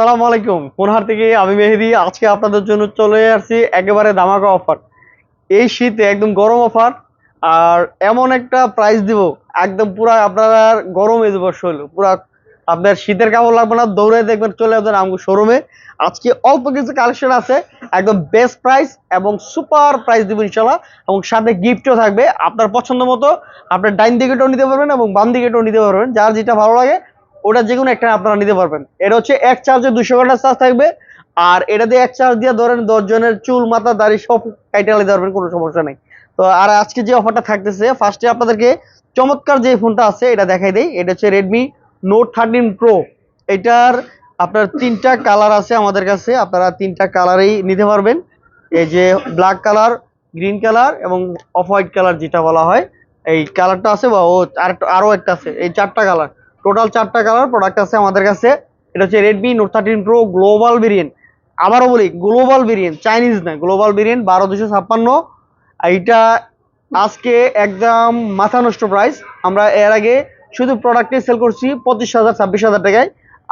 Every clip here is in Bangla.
আসসালামু আলাইকুম। কোনহার থেকে আমি মেহেদি, আজকে আপনাদের জন্য চলে আসছি একেবারে ধামাকা অফার। এই শীতে একদম গরম অফার, আর এমন একটা প্রাইস দিব, একদম পুরা আপনার গরম হয়ে যাবে শরীর পুরা আপনার শীতের কাপড় লাগবে না, দৌড়ে দেখবেন চলে আসবেন আমার শোরুমে আজকে অল্প কিছু কালেকশন আছে, একদম বেস্ট প্রাইস এবং সুপার প্রাইস দিব ইনশাল্লাহ এবং সাথে গিফটও থাকবে, আপনার পছন্দ মতো, আপনার ডাইন দিকেটাও নিতে পারবেন এবং বাম দিকেটাও নিতে পারবেন, যার যেটা ভালো লাগে ওটা যে কোনো একটা আপনারা নিতে পারবেন। এটা হচ্ছে এক চার্জে দুশো ঘণ্টা চার্জ থাকবে। আর এটা দিয়ে এক চার্জ দিয়ে ধরেন দশজনের চুল, মাথা, দাড়ি সব কাইটে নিতে পারবেন, কোনো সমস্যা নেই। তো আর আজকে যে অফারটা থাকতেছে ফার্স্টে আপনাদেরকে চমৎকার যে ফোনটা আছে, এটা দেখাই দেই। এটা হচ্ছে রেডমি নোট থার্টিন প্রো এটার আপনার তিনটা কালার আছে আমাদের কাছে। আপনারা তিনটা কালারেই নিতে পারবেন। এই যে ব্ল্যাক কালার গ্রিন কালার এবং অফ হোয়াইট কালার যেটা বলা হয়। এই কালারটা আছে বা ও আর আরও একটা আছে। এই চারটা কালার টোটাল চারটা কালার প্রোডাক্ট আছে আমাদের কাছে। এটা হচ্ছে Redmi Note thirteen Pro global variant আবারও বলি গ্লোবাল ভেরিয়েন্ট চাইনিজ না গ্লোবাল ভেরিয়েন্ট বারো দুশো ছাপ্পান্ন। এইটা আজকে একদম মাথা নষ্ট প্রাইস আমরা এর আগে শুধু প্রোডাক্টে সেল করছি পঁচিশ হাজার, ছাব্বিশ হাজার টাকায়।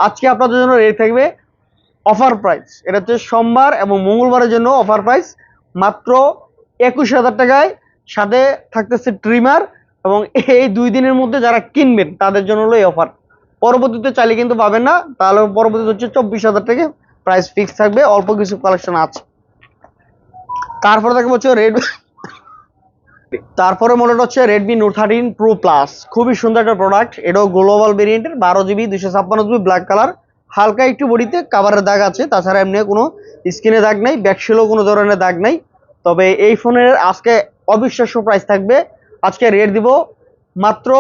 আজকে আপনাদের জন্য রেট থাকবে অফার প্রাইস এটা হচ্ছে সোমবার এবং মঙ্গলবারের জন্য অফার প্রাইস মাত্র একুশ হাজার টাকায়। সাথে থাকতেছে ট্রিমার এবং এই দুই দিনের মধ্যে যারা কিনবেন, তাদের জন্য হলো এই অফার পরবর্তীতে চাইলে কিন্তু পাবেন না, তাহলে পরবর্তীতে হচ্ছে চব্বিশ হাজার টাকা প্রাইস ফিক্স থাকবে, অল্প কিছু কালেকশন আছে। তারপরে থাকবে হচ্ছে রেড তারপরে মডেলটা হচ্ছে Redmi Note thirteen Pro Plus খুবই সুন্দর একটা প্রোডাক্ট এটাও গ্লোবাল ভেরিয়েন্টের বারো জিবি দুশো ছাপ্পান্ন জিবি ব্ল্যাক কালার হালকা একটু বডিতে কাভারের দাগ আছে, তাছাড়া এমনি কোনো স্ক্রিনে দাগ নেই ব্যাকশেলও কোনো ধরনের দাগ নেই। তবে এই ফোনের আজকে অবিশ্বাস্য প্রাইস থাকবে আজকে রেট দিব মাত্র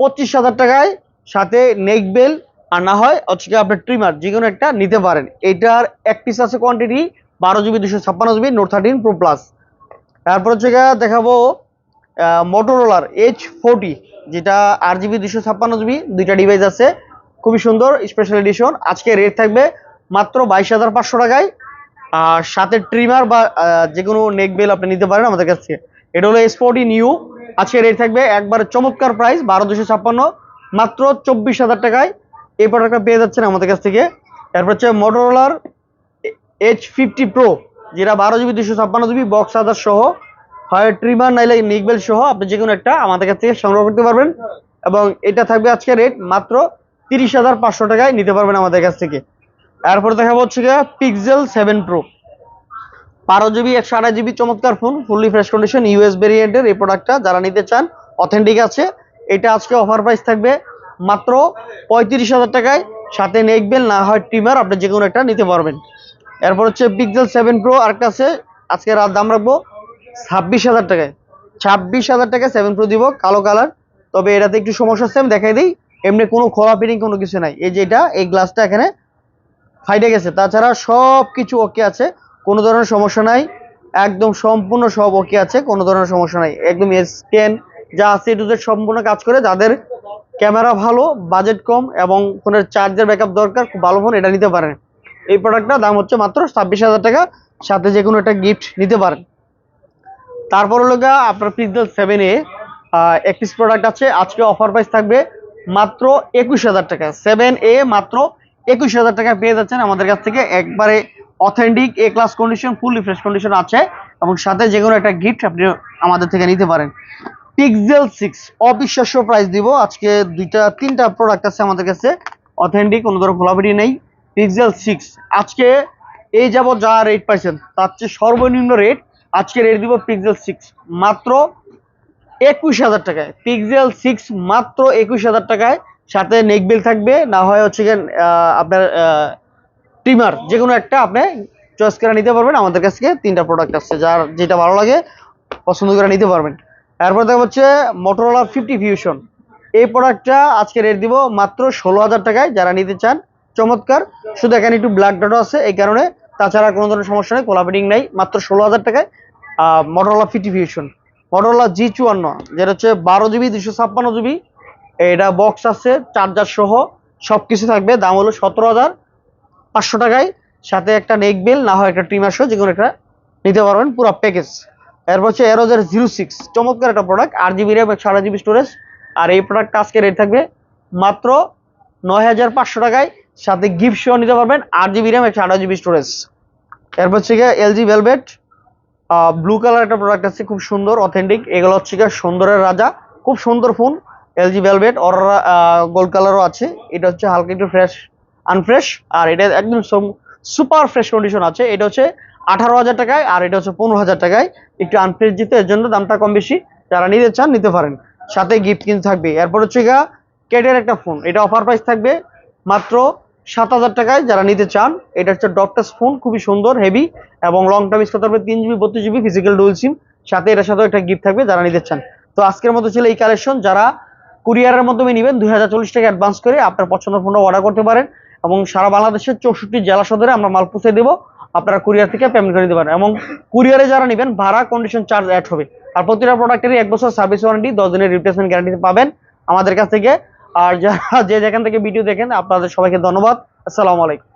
পঁচিশ হাজার টাকায় সাথে নেক বেল আর না হয় আজকে আপনার ট্রিমার যে কোনো একটা নিতে পারেন। এটার এক পিস আছে কোয়ান্টিটি বারো জিবি দুশো ছাপ্পান্ন GB Note thirteen Pro Plus তারপর হচ্ছে দেখাবো মোটোরোলার এইচ ফোরটি যেটা আট জিবি দুশো ছাপ্পান্ন জিবি দুইটা ডিভাইস আছে। খুবই সুন্দর স্পেশাল এডিশন আজকে রেট থাকবে মাত্র বাইশ হাজার পাঁচশো টাকায়। আর সাথে ট্রিমার বা যে কোনো নেক বেল আপনি নিতে পারেন আমাদের কাছ থেকে। এটা হলো স্পোর্টি নিউ আজকে রেট থাকবে একবার চমৎকার প্রাইস বারো দুশো ছাপ্পান্ন, মাত্র চব্বিশ হাজার টাকায়। এই প্রোডাক্টটা পেয়ে যাচ্ছেন আমাদের কাছ থেকে। তারপর হচ্ছে মোটোরোলার এইচ ফিফটি প্রো যেটা বারো জিবি, দুশো ছাপ্পান্ন জিবি বক্স আদার সহ হয় ট্রিমার নাইলে নিকবেল সহ, আপনি যে কোনো একটা আমাদের কাছ থেকে সংগ্রহ করতে পারবেন। এবং এটা থাকবে আজকে রেট মাত্র তিরিশ হাজার পাঁচশো টাকায় নিতে পারবেন আমাদের কাছ থেকে। এরপর দেখা হচ্ছে গিয়ে পিক্সেল সেভেন প্রো বারো জিবি, একশো আঠাশ জিবি চমৎকার phone fully fresh condition US ভেরিয়েন্টের এই প্রোডাক্টটা যারা নিতে চান অথেন্টিক আছে। এটা আজকে অফার প্রাইস থাকবে মাত্র পঁয়ত্রিশ হাজার টাকায়। সাথে নেকবেল না হয় টিমার আপনি যে কোনো একটা নিতে পারবেন। এরপর হচ্ছে পিক্সেল সেভেন প্রো আরেকটা আছে। আজকে রাত দাম রাখব ছাব্বিশ হাজার টাকায়। ছাব্বিশ হাজার টাকায় সেভেন প্রো দিব, কালো কালার তবে এটাতে একটু সমস্যা আমি দেখাই দিই। এমনি কোনো খোলা ফিটিং কোনো কিছু নাই। এই যে এটা, এই গ্লাসটা এখানে ফাইটে গেছে। তাছাড়া সব কিছু ওকে আছে। কোনো ধরনের সমস্যা নাই। একদম সম্পূর্ণ সব ওকে আছে, কোনো ধরনের সমস্যা নাই। একদম স্ক্যান যা আছে এটুতে সম্পূর্ণ কাজ করে। যাদের ক্যামেরা ভালো, বাজেট কম এবং ফোনের চার্জের ব্যাকআপ দরকার, খুব ভালো ফোন, এটা নিতে পারেন। এই প্রোডাক্টটা দাম হচ্ছে মাত্র ছাব্বিশ হাজার টাকা, সাথে যে কোনো একটা গিফট নিতে পারেন। তারপর হলো আপনার পিক্সেল সেভেন এ এক পিস প্রোডাক্ট আছে, আজকে অফার প্রাইস থাকবে মাত্র একুশ হাজার টাকা। সেভেন এ মাত্র একুশ হাজার টাকা পেয়ে যাচ্ছেন আমাদের কাছ থেকে। একবারে authentic A class condition fully fresh condition আছে। এবং সাথে যে কোনো একটা গিফট আপনি আমাদের থেকে নিতে পারেন। পিক্সেল সিক্স অবিশ্বাস্য প্রাইস দিব। আজকে দুইটা, তিনটা প্রোডাক্ট আছে আমাদের কাছে। অথেন্টিক কোনো ধরনের খোলাবাড়ি নেই। পিক্সেল সিক্স আজকে এই যাবৎ যা রেট পাইছেন, তার চেয়ে সর্বনিম্ন রেট আজকে রেট দিব পিক্সেল সিক্স মাত্র একুশ হাজার টাকায়। পিক্সেল সিক্স মাত্র একুশ হাজার টাকায়। সাথে নেকবেল থাকবে। না হয় হচ্ছে আপনার ট্রিমার যে কোনো একটা আপনি চয়েস করে নিতে পারবেন। আমাদের কাছ থেকে তিনটা প্রোডাক্ট আসছে, যার যেটা ভালো লাগে, পছন্দ করে নিতে পারবেন। এরপর দেখা হচ্ছে মোটরোলা ফিফটি ফিউশন এই প্রোডাক্টটা আজকে রেট দিব মাত্র ষোলো হাজার টাকায়। যারা নিতে চান, চমৎকার। শুধু এখানে একটু ব্ল্যাক ডটও আছে, এই কারণে তাছাড়া কোনো ধরনের সমস্যা নেই কোলাপিটিং নেই, মাত্র ষোলো হাজার টাকায়। Motorola fifty fusion Motorola G চুয়ান্ন, যেটা হচ্ছে বারো জিবি দুশো ছাপ্পান্ন জিবি এটা বক্স আছে চার্জার সহ সব কিছু থাকবে। দাম হলো সতেরো হাজার। পাঁচশো টাকায়, সাথে একটা নেক বেল না হয় একটা ট্রিমার সহ যে কোনো একটা নিতে পারবেন, পুরো প্যাকেজ এরপর হচ্ছে এরোজের জিরো সিক্স চমৎকার একটা প্রোডাক্ট আট জিবি র্যাম একশো আঠাশ জিবি স্টোরেজ আর এই প্রোডাক্টটা আজকে রেট থাকবে মাত্র নয় হাজার পাঁচশো টাকায়, সাথে গিফট সহ নিতে পারবেন আট জিবি র্যাম একশো আঠাশ জিবি স্টোরেজ এরপর হচ্ছে গিয়ে এলজি ভেলভেট ব্লু কালার একটা প্রোডাক্ট আছে, খুব সুন্দর অথেন্টিক এগুলো হচ্ছে গিয়ে সুন্দরের রাজা, খুব সুন্দর phone LG Velvet aurora gold কালারও আছে। এটা হচ্ছে হালকা একটু ফ্রেশ আনফ্রেশ আর এটা একদম সুপার ফ্রেশ কন্ডিশন আছে। এটা হচ্ছে আঠারো হাজার টাকায়, আর এটা হচ্ছে পনেরো হাজার টাকায়। একটু আনফ্রেশ দিতে এর জন্য দামটা কম বেশি। যারা নিতে চান, নিতে পারেন। সাথে গিফট কিন্তু থাকবে। এরপর হচ্ছে গিয়া কেটের একটা ফোন এটা অফার প্রাইস থাকবে মাত্র সাত হাজার টাকায়। যারা নিতে চান, এটা হচ্ছে ডকটাস ফোন খুবই সুন্দর হেভি এবং লং টার্ম ইউজ করতে তিন জিবি বত্রিশ জিবি ফিজিক্যাল ডুয়েল সিম সাথে এটার সাথেও একটা গিফট থাকবে যারা নিতে চান। তো আজকের মতো ছিল এই কালেকশন যারা কুরিয়ারের মাধ্যমে নেবেন, দুই হাজার চল্লিশ টাকা অ্যাডভান্স করে আপনার পছন্দের ফোনটা অর্ডার করতে পারেন। এবং সারা বাংলাদেশের চৌষট্টি জেলা সদরে আমরা মাল পৌঁছে দেবো। আপনারা কুরিয়ার থেকে পেমেন্ট করে পারেন এবং কুরিয়ারে যারা নেবেন, ভাড়া কন্ডিশন চার্জ অ্যাড হবে। আর প্রতিটা প্রোডাক্টেরই এক বছর সার্ভিস ওয়ারেন্টি দশ দিনের রিপ্লেসমেন্ট গ্যারান্টি পাবেন আমাদের কাছ থেকে। আর যারা যে যেখান থেকে ভিডিও দেখেন, আপনাদের সবাইকে ধন্যবাদ। আসসালামু আলাইকুম।